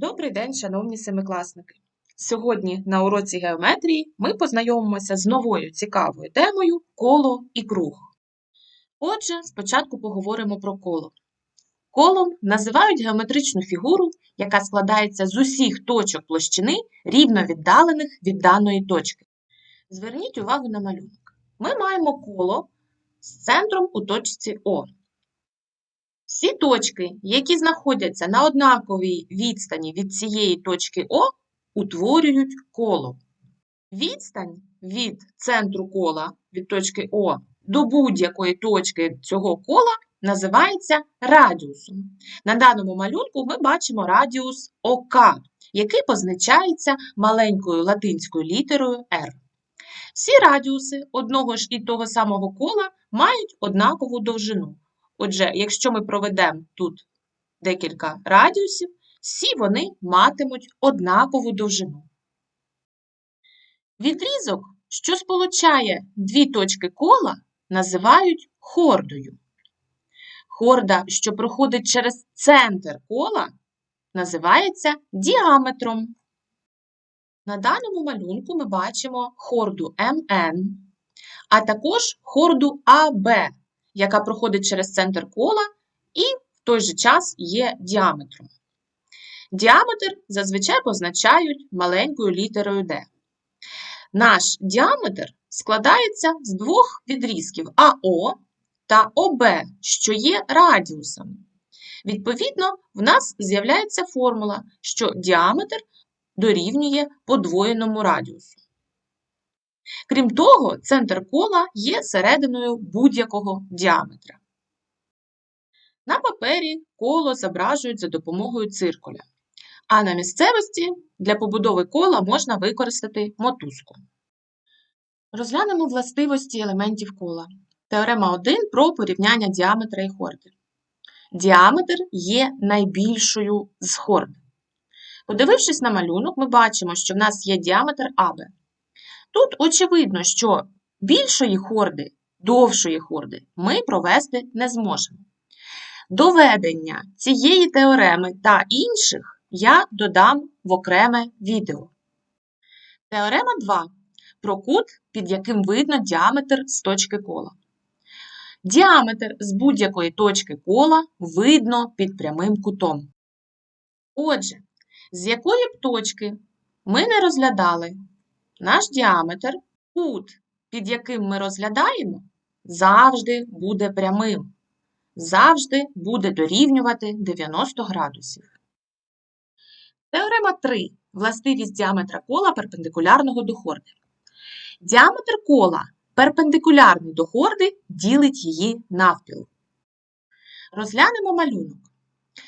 Добрий день, шановні семикласники! Сьогодні на уроці геометрії ми познайомимося з новою цікавою темою коло і круг. Отже, спочатку поговоримо про коло. Колом називають геометричну фігуру, яка складається з усіх точок площини, рівно віддалених від даної точки. Зверніть увагу на малюнок. Ми маємо коло з центром у точці О. Всі точки, які знаходяться на однаковій відстані від цієї точки О, утворюють коло. Відстань від центру кола, від точки О, до будь-якої точки цього кола називається радіусом. На даному малюнку ми бачимо радіус ОК, який позначається маленькою латинською літерою R. Всі радіуси одного ж і того самого кола мають однакову довжину. Отже, якщо ми проведемо тут декілька радіусів, всі вони матимуть однакову довжину. Відрізок, що сполучає дві точки кола, називають хордою. Хорда, що проходить через центр кола, називається діаметром. На даному малюнку ми бачимо хорду МН, а також хорду АБ, яка проходить через центр кола і в той же час є діаметром. Діаметр зазвичай позначають маленькою літерою D. Наш діаметр складається з двох відрізків АО та ОБ, що є радіусами. Відповідно, в нас з'являється формула, що діаметр дорівнює подвоєному радіусу. Крім того, центр кола є серединою будь-якого діаметра. На папері коло зображують за допомогою циркуля, а на місцевості для побудови кола можна використати мотузку. Розглянемо властивості елементів кола. Теорема 1 про порівняння діаметра і хорди. Діаметр є найбільшою з хорд. Подивившись на малюнок, ми бачимо, що в нас є діаметр АБ. Тут очевидно, що більшої хорди, довшої хорди ми провести не зможемо. Доведення цієї теореми та інших я додам в окреме відео. Теорема 2 про кут, під яким видно діаметр з точки кола. Діаметр з будь-якої точки кола видно під прямим кутом. Отже, з якої б точки ми не розглядали наш діаметр, кут, під яким ми розглядаємо, завжди буде прямим, завжди буде дорівнювати 90 градусів. Теорема 3. Властивість діаметра кола перпендикулярного до хорди. Діаметр кола перпендикулярний до хорди ділить її навпіл. Розглянемо малюнок.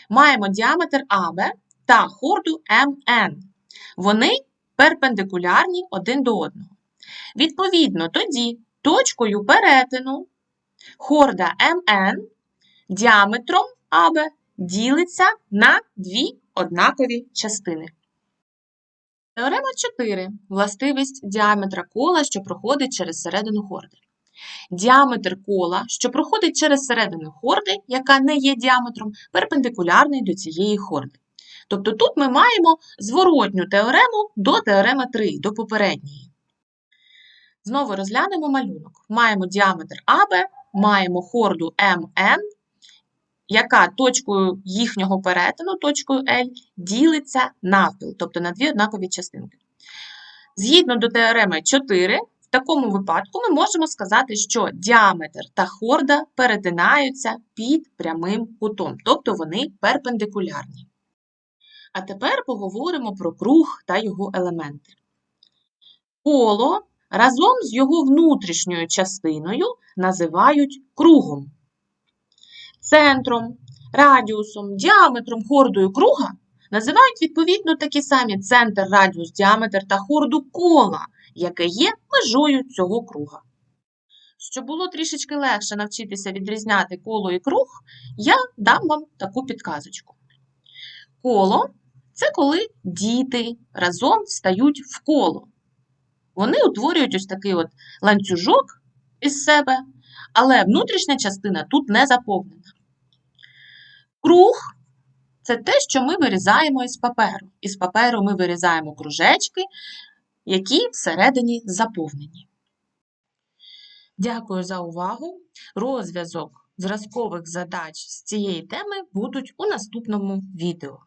Маємо діаметр АБ та хорду МН. Вони перпендикулярні один до одного. Відповідно, тоді точкою перетину хорда МН діаметром АБ ділиться на дві однакові частини. Теорема 4. Властивість діаметра кола, що проходить через середину хорди. Діаметр кола, що проходить через середину хорди, яка не є діаметром, перпендикулярний до цієї хорди. Тобто тут ми маємо зворотню теорему до теореми 3, до попередньої. Знову розглянемо малюнок. Маємо діаметр АБ, маємо хорду МН, яка точкою їхнього перетину, точкою L, ділиться навпіл, тобто на дві однакові частинки. Згідно до теореми 4, в такому випадку ми можемо сказати, що діаметр та хорда перетинаються під прямим кутом, тобто вони перпендикулярні. А тепер поговоримо про круг та його елементи. Коло разом з його внутрішньою частиною називають кругом. Центром, радіусом, діаметром, хордою круга називають відповідно такі самі центр, радіус, діаметр та хорду кола, яке є межою цього круга. Щоб було трішечки легше навчитися відрізняти коло і круг, я дам вам таку підказочку. Коло це коли діти разом стають в коло. Вони утворюють ось такий от ланцюжок із себе, але внутрішня частина тут не заповнена. Круг це те, що ми вирізаємо із паперу. Із паперу ми вирізаємо кружечки, які всередині заповнені. Дякую за увагу. Розв'язок зразкових задач з цієї теми будуть у наступному відео.